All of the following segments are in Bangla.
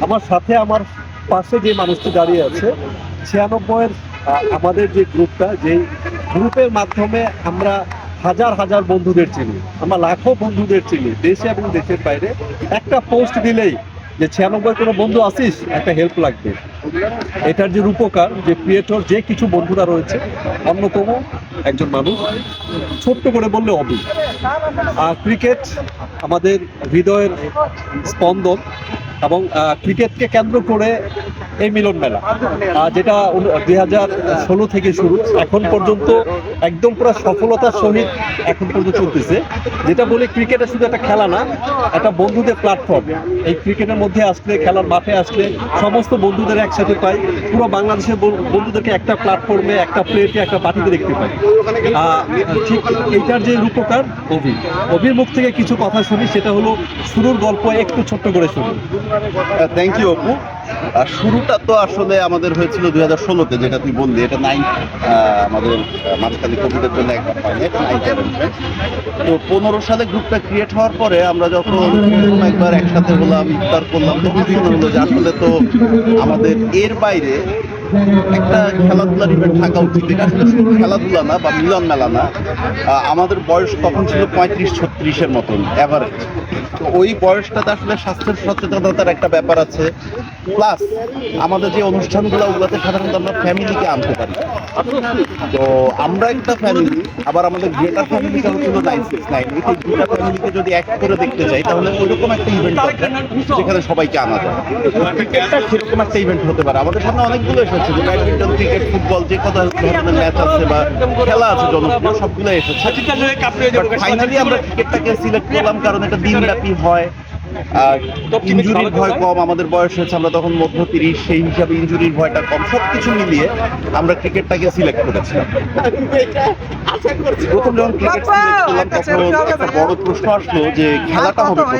আমার সাথে আমার পাশে যে মানুষটি দাঁড়িয়ে আছে, ছিয়ানব্বইয়ের আমাদের যে গ্রুপটা, যেই গ্রুপের মাধ্যমে আমরা হাজার হাজার বন্ধুদের চিনি, আমরা লাখো বন্ধুদের চিনি, দেশে এবং দেশের বাইরে। একটা পোস্ট দিলেই যে ছিয়ানব্বই কোনো বন্ধু আসিস, একটা হেল্প লাগবে। এটার যে রূপকার, যে ক্রিয়েটর যে কিছু বন্ধুরা রয়েছে, অন্যতম একজন মানুষ, ছোট্ট করে বললে অবি আর ক্রিকেট আমাদের হৃদয়ের স্পন্দন এবং ক্রিকেটকে কেন্দ্র করে এই মিলন মেলা। যেটা দুই হাজার ষোলো থেকে শুরু, এখন পর্যন্ত একদম পুরো সফলতার সহিত এখন পর্যন্ত চলতেছে। যেটা বলে ক্রিকেটে শুধু একটা খেলা না, একটা বন্ধুদের প্ল্যাটফর্ম এই ক্রিকেটের মধ্যে আসলে, খেলার মাঠে আসলে সমস্ত বন্ধুদের একসাথে পাই। পুরো বাংলাদেশের বন- বন্ধুদেরকে একটা প্ল্যাটফর্মে একটা প্লেটে একটা পার্টিতে দেখতে পাই। ঠিক এইটার যে রূপকার অভি অভির মুখ থেকে কিছু কথা শুনি, সেটা হলো, শুরুর গল্প একটু ছোট্ট করে শুনি। Thank you Apu. আর শুরুটা তো আসলে আমাদের হয়েছিল দুই হাজার ষোলোতে, যেটা তুই বললি, এটা নাইন আমাদের মাঝখানে কোভিডের জন্য একবার হয়নি এটা নাইন তো পনেরো সালে গ্রুপটা ক্রিয়েট হওয়ার পরে আমরা যখন একবার একসাথে হলাম, ইফতার করলাম, তখন মনে হলো যে আসলে তো আমাদের এর বাইরে একটা খেলাধুলার ইভেন্ট থাকা উচিত। এটা আসলে শুধু খেলাধুলা না, বা মিলন মেলা না আমাদের বয়স তখন ছিল পঁয়ত্রিশ, ছত্রিশের মতন অ্যাভারেজ তো ওই বয়সটাতে আসলে স্বাস্থ্যের সচেতনতার একটা ব্যাপার আছে। প্লাস আমাদের যে অনুষ্ঠানগুলো ওগুলোতে সাধারণত আমরা ফ্যামিলিকে আনতে পারি। তো আমরা একটা ফ্যামিলি আবার আমাদের গ্রেটার ফ্যামিলিটা হচ্ছিল নাইন সিক্স নাইন এই দুটা ফ্যামিলিকে যদি এক করে দেখতে চাই তাহলে ওইরকম একটা ইভেন্ট দরকার যেখানে সবাইকে আনা যায়। ক্রিকেটটা সেরকম একটা ইভেন্ট হতে পারে। আমাদের সামনে অনেকগুলো এসেছে, যে ব্যাডমিন্টন ক্রিকেট ফুটবল যে কত ধরনের ম্যাচ আছে বা খেলা আছে, জনপ্রিয় সবগুলো এসেছে। ফাইনালি আমরা ক্রিকেটটাকে সিলেক্ট করলাম, কারণ এটা দিনব্যাপী হয়। ইঞ্জুরির ভয় কম আমাদের বয়স হয়েছে আমরা তখন মধ্য তিরিশ সেই হিসাবে ইঞ্জুরির ভয়টা কম। সব কিছু মিলিয়ে আমরা ক্রিকেটটাকে সিলেক্ট করেছিলাম। প্রথম যখন ক্রিকেট করলাম তখন একটা বড় প্রশ্ন আসলো যে খেলাটা হবে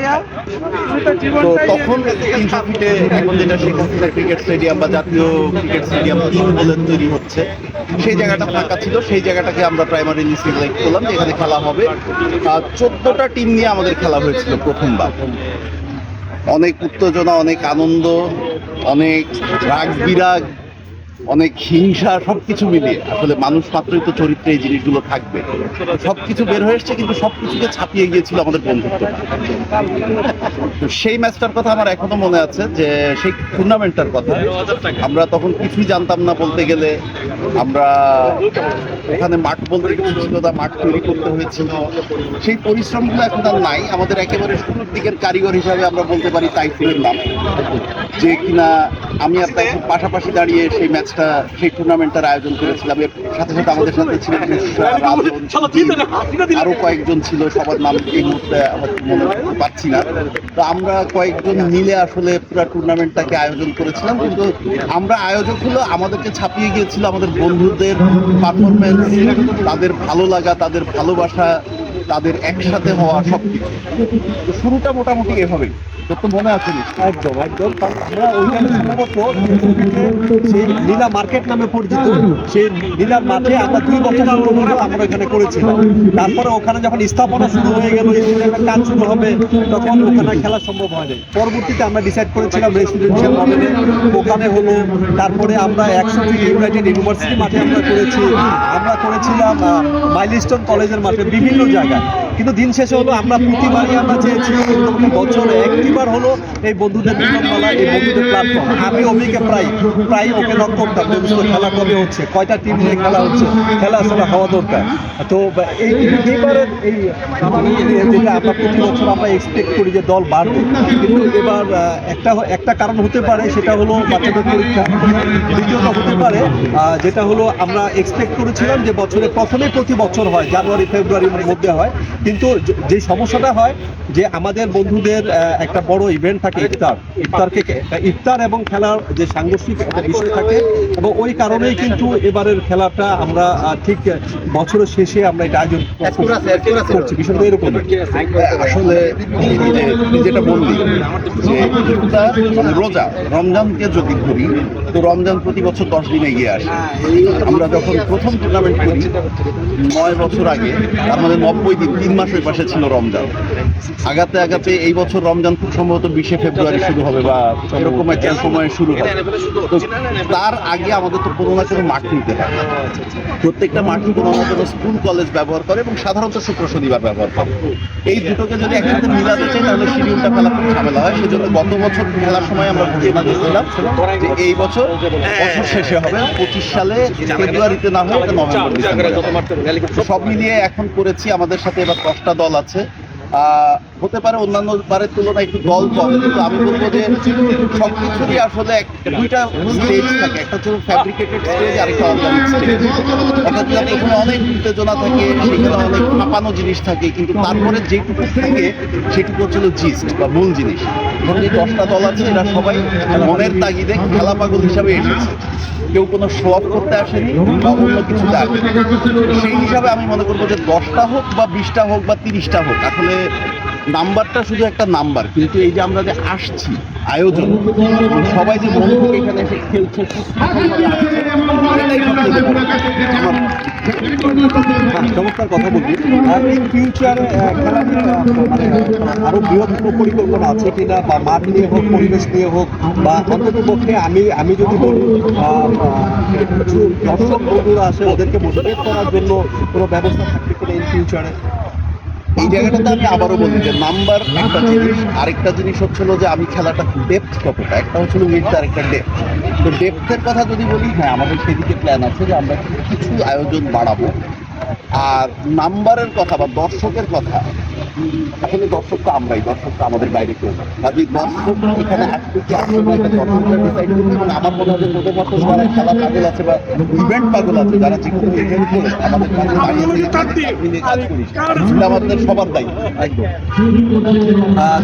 তো তখন তিনশো ফিটে এখন যেটা শেখ হাসিনা ক্রিকেট স্টেডিয়াম বা জাতীয় ক্রিকেট স্টেডিয়াম তিন বলে তৈরি হচ্ছে। সেই জায়গাটা ফাঁকা ছিল সেই জায়গাটাকে আমরা প্রাইমারিলি সিলেক্ট করলাম যে এখানে খেলা হবে। চোদ্দটা টিম নিয়ে আমাদের খেলা হয়েছিল প্রথমবার। অনেক উত্তেজনা অনেক আনন্দ অনেক রাগ বিরাগ অনেক হিংসা, সবকিছু মিলিয়ে। আসলে মানুষ মাত্রই তো চরিত্রে এই জিনিসগুলো থাকবে। সবকিছু বের হয়ে এসছে, কিন্তু সবকিছুকে ছাপিয়ে গিয়েছিল আমাদের বন্ধুত্ব তো সেই ম্যাচটার কথা আমার এখনও মনে আছে যে, সেই টুর্নামেন্টটার কথা। আমরা তখন কিছুই জানতাম না বলতে গেলে। আমরা ওখানে মাঠ বলতে কিছু ছিল না, মাঠ তৈরি করতে হয়েছিল। সেই পরিশ্রমগুলো এখন আর নাই। আমাদের একেবারে শুরুর দিকের কারিগর হিসাবে আমরা বলতে পারি তাইফুলের নাম। যে কিনা আমি আর তাইফুল পাশাপাশি দাঁড়িয়ে সেই ম্যাচটা সেই টুর্নামেন্টটার আয়োজন করেছিলাম। এর সাথে সাথে আমাদের সাথে ছিলেন রুশা, আরও কয়েকজন ছিল সবার নাম এই মুহূর্তে হয়তো মনে পারছি না। তো আমরা কয়েকজন মিলে আসলে পুরো টুর্নামেন্টটাকে আয়োজন করেছিলাম কিন্তু আমরা আয়োজক হলো আমাদেরকে ছাপিয়ে গিয়েছিল আমাদের বন্ধুদের পারফরমেন্স তাদের ভালো লাগা তাদের ভালোবাসা তাদের একসাথে হওয়া সব তো শুরুটা মোটামুটি এভাবেই। একদম সেই লীলা মার্কেট নামে পরিচিত। সেই লীলার মাঠে আমরা দুই বছর আমরা এখানে করেছিলাম। তারপরে ওখানে যখন স্থাপনা শুরু হয়ে গেল স্টেডিয়ামের কাজ শুরু হবে, তখন ওখানে খেলা সম্ভব হয়নি পরবর্তীতে আমরা ডিসাইড করেছিলাম রেসিডেন্সিয়াল মডেলে ওখানে হলো, তারপরে আমরা একশো ইউনাইটেড ইউনিভার্সিটি মাঠে আমরা করেছি। আমরা করেছিলাম মাইলস্টোন কলেজের মাঠে বিভিন্ন জায়গায়। জায়গায় কিন্তু দিন শেষে হলো আমরা প্রতিবারই আমরা চেয়েছি। বছরে একটিবার হলো এই বন্ধুদের মিলনমেলা এই বন্ধুদের প্ল্যাটফর্ম আমি অভিকে প্রায় প্রায় ওকে নক করতাম, যে খেলা কবে হচ্ছে? কয়টা টিম নিয়ে খেলা হচ্ছে? খেলা আসলে হওয়া দরকার। তো এই এবারের এই যেটা আমরা প্রতি বছর আমরা এক্সপেক্ট করি যে দল বাড়বে। কিন্তু এবার একটা একটা কারণ হতে পারে, সেটা হলো বাচ্চাদের পরীক্ষা। দ্বিতীয়ত হতে পারে যেটা হলো আমরা এক্সপেক্ট করেছিলাম যে বছরে প্রথমে প্রতি বছর হয়, জানুয়ারি, ফেব্রুয়ারির মধ্যে হয়। কিন্তু যে- সমস্যাটা হয় যে আমাদের বন্ধুদের একটা বড় ইভেন্ট থাকে ইফতার। ইফতারকে ইফতার এবং খেলার যে সাংঘর্ষিক একটা বিষয় থাকে এবং ওই কারণেই কিন্তু এবারের খেলাটা আমরা ঠিক বছরের শেষে আমরা এটা আয়োজন করছি। বিষয়টা এরকম আসলে যেটা বললি যে রোজা রমজানকে যদি ধরি তো রমজান প্রতি বছর দশ দিন এগিয়ে আসে। আমরা যখন প্রথম টুর্নামেন্ট করি, নয় বছর আগে আমাদের নব্বই দিন, তিন মাসের পাশে ছিল রমজান। আগাতে আগাতে এই বছর রমজান খুব সম্ভবত বিশে ফেব্রুয়ারি শুরু হবে বা এরকম একটা সময় শুরু হবে। তো তার আগে আমাদের তো কোনো না কোনো মাঠ নিতে হয়। প্রত্যেকটা মাঠই কোনো না কোনো স্কুল, কলেজ ব্যবহার করে এবং সাধারণত শুক্র শনিবার ব্যবহার করে। এই দুটোকে যদি একসাথে মিলাতে চাই, তাহলে শিডিউলটা ফেলা খুব ঝামেলা হয়। সেজন্য গত বছর খেলার সময় আমরা ঘোষণা দিয়েছিলাম যে এই বছর শেষে হবে পঁচিশ সালে ফেব্রুয়ারিতে না হয় নভেম্বর সব মিলিয়ে এখন করেছি, আমাদের সাথে এবার দশটা দল আছে। হতে পারে অন্যান্য বারের তুলনায় একটু দল কম, কিন্তু আমি বলব যে সবকিছুরই আসলে এক- দুইটা স্টেজ থাকে। একটা হচ্ছে ফ্যাব্রিকেটেড স্টেজ আর একটা অর্গানিক স্টেজ অর্থাৎ অনেক উত্তেজনা থাকে, সেখানে অনেক ফাঁপানো জিনিস থাকে, কিন্তু তারপরে যেটুকু থাকে, সেটুকু হচ্ছিল জিস্ট বা মূল জিনিস। এই দশটা দল আছে, এরা সবাই মনের তাগিদে খেলা পাগল হিসাবে এসেছে। কেউ কোনো শো অফ করতে আসেনি বা অন্য কিছু আসেনি সেই হিসাবে আমি মনে করব যে দশটা হোক বা বিশটা হোক বা তিরিশটা হোক, আসলে নাম্বারটা শুধু একটা নাম্বার। কিন্তু এই যে আমরা যে আসছি, আয়োজন, সবাই যে বন্ধু এখানে এসে খেলছে চমৎকার কথা বলবি আর এই ফিউচারে মানে আরও বৃহৎ পরিকল্পনা আছে কিনা, বা মাঠ নিয়ে হোক, পরিবেশ নিয়ে হোক, বা অন্তত পক্ষে আমি আমি যদি বলি কিছু দর্শক বন্ধুরা আছে ওদেরকে মোটিভেট করার জন্য কোনো ব্যবস্থা থাকবে কিনা ইন ফিউচারে এই জায়গাটাতে আমি আবারও বলি যে নাম্বার একটা জিনিস, আরেকটা জিনিস হচ্ছিল যে আমি খেলাটা ডেপথ কতটা? একটা হচ্ছিল উইথ আর একটা ডেপথ তো ডেপথের কথা যদি বলি হ্যাঁ আমাদের সেদিকে প্ল্যান আছে যে আমরা কিছু আয়োজন বাড়াবো। আর নাম্বারের কথা বা দর্শকের কথা আসলে দর্শক তো আমরাই দর্শক তো আমাদের বাইরে কেউ না। দর্শক এখানে আসবে কি আসবে না এটা দর্শকরা ডিসাইড করবে এবং আমার মনে হয় যে তোদের মতো যারা খেলা পাগল আছে বা ইভেন্ট পাগল আছে যারা যে কোনো ইভেন্ট করে আমাদের কাজ সবার দায়িত্ব একদম। হ্যাঁ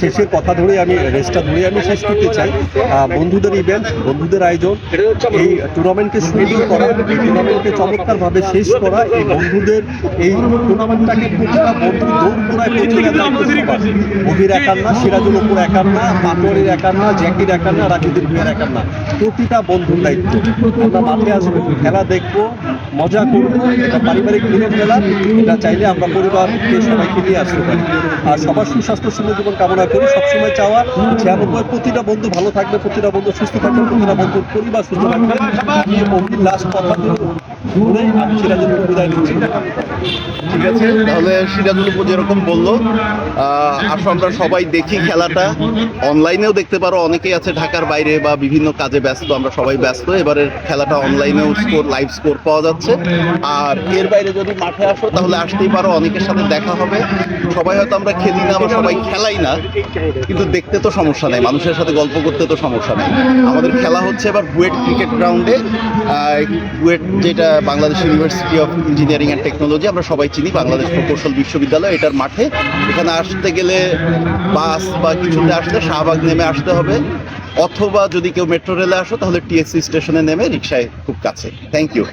শেষের কথা ধরে আমি রেসটা ধরে আমি শেষ করতে চাই। বন্ধুদের ইভেন্ট বন্ধুদের আয়োজন এই টুর্নামেন্টকে সুন্দর করা এই টুর্নামেন্টকে চমৎকারভাবে শেষ করা এই বন্ধুদের এই টুর্নামেন্টটাকে প্রতিটা বন্ধু দৌড় পৌঁছে দেওয়ার দায়িত্ব সবার। গভীর একার না সিরাজুল উপর একার পাটোয়ারির একার জ্যাকির একার রাকিদের ভুইয়ার একার প্রতিটা বন্ধুর দায়িত্ব। আমরা মাঠে আসব খেলা দেখব মজা করব। এটা পারিবারিক মিলন মেলা এটা চাইলে আমরা পরিবারকে সবাইকে নিয়ে আসতে পারি। আর সবার সুস্বাস্থ্য সুন্দর জীবন কামনা করি। সবসময় চাওয়া ছিয়ানব্বই প্রতিটা বন্ধু ভালো থাকবে প্রতিটা বন্ধু সুস্থ থাকবে প্রতিটা বন্ধুর পরিবার সুস্থ থাকবে। আমি অভির লাস্ট কথা আমি সিরাজুল বিদায় নিচ্ছি। ঠিক আছে? তাহলে সিরাজুল যেরকম বলল আসো আমরা সবাই দেখি খেলাটা। অনলাইনেও দেখতে পারো, অনেকেই আছে ঢাকার বাইরে বা বিভিন্ন কাজে ব্যস্ত, আমরা সবাই ব্যস্ত। এবারের খেলাটা অনলাইনেও স্কোর লাইভ স্কোর পাওয়া যাচ্ছে। আর এর বাইরে যদি মাঠে আসো, তাহলে আসতেই পারো, অনেকের সাথে দেখা হবে। সবাই হয়তো আমরা খেলি না বা সবাই খেলাই না, কিন্তু দেখতে তো সমস্যা নেই। মানুষের সাথে গল্প করতে তো সমস্যা নেই। আমাদের খেলা হচ্ছে এবার বুয়েট ক্রিকেট গ্রাউন্ডে। বুয়েট যেটা Bangladesh university of engineering and technology আমরা সবাই চিনি, বাংলাদেশ প্রকৌশল বিশ্ববিদ্যালয়, এটার মাঠে। এখানে আসতে গেলে বাস বা কিছুতে আসলে শাহবাগ নেমে আসতে হবে। অথবা যদি কেউ মেট্রো রেলে আসো, তাহলে টিএসসি স্টেশনে নেমে রিক্সায় খুব কাছে। Thank you